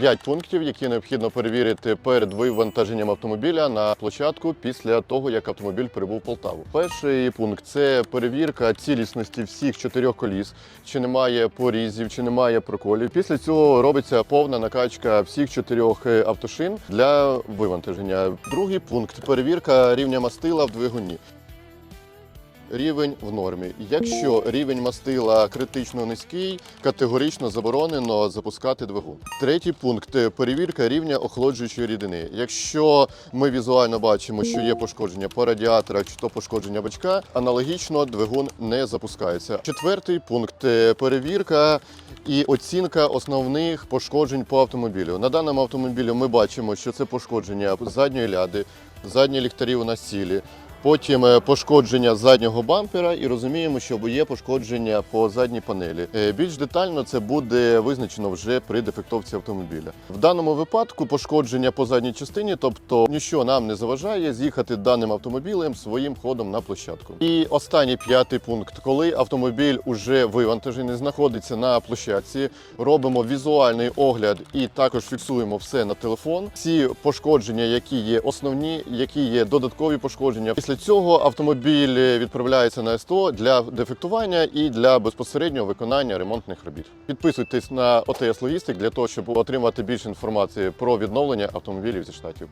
П'ять пунктів, які необхідно перевірити перед вивантаженням автомобіля на площадку після того, як автомобіль прибув в Полтаву. Перший пункт це перевірка цілісності всіх чотирьох коліс, чи немає порізів, чи немає проколів. Після цього робиться повна накачка всіх чотирьох е, автошин для вивантаження. Другий пункт перевірка рівня мастила в двигуні. Рівень в нормі. Якщо рівень мастила критично низький, категорично заборонено запускати двигун. Третій пункт перевірка рівня охолоджуючої рідини. Якщо ми візуально бачимо, що є пошкодження по радіатора чи то пошкодження бачка, аналогічно двигун не запускається. Четвертий пункт перевірка і оцінка основних пошкоджень по автомобілю. На даному автомобілі ми бачимо, що це пошкодження задньої ляди, задні ліхтарі у нас цілі. Потім е, пошкодження заднього бампера і розуміємо, що є пошкодження по задній панелі. Е, Більш детально це буде визначено вже при дефектовці автомобіля. В даному випадку пошкодження по задній частині, тобто нічого нам не заважає з'їхати даним автомобілем своїм ходом на площадку. І останній п'ятий пункт, коли автомобіль уже вивантажений, знаходиться на площадці, робимо візуальний огляд і також фіксуємо все на телефон. Всі пошкодження, які є основні, які є додаткові пошкодження. Після цього автомобіль відправляється на СТО для дефектування і для безпосереднього виконання ремонтних робіт. Підписуйтесь на ОТС Логістик для того, щоб отримати більше інформації про відновлення автомобілів зі штатів.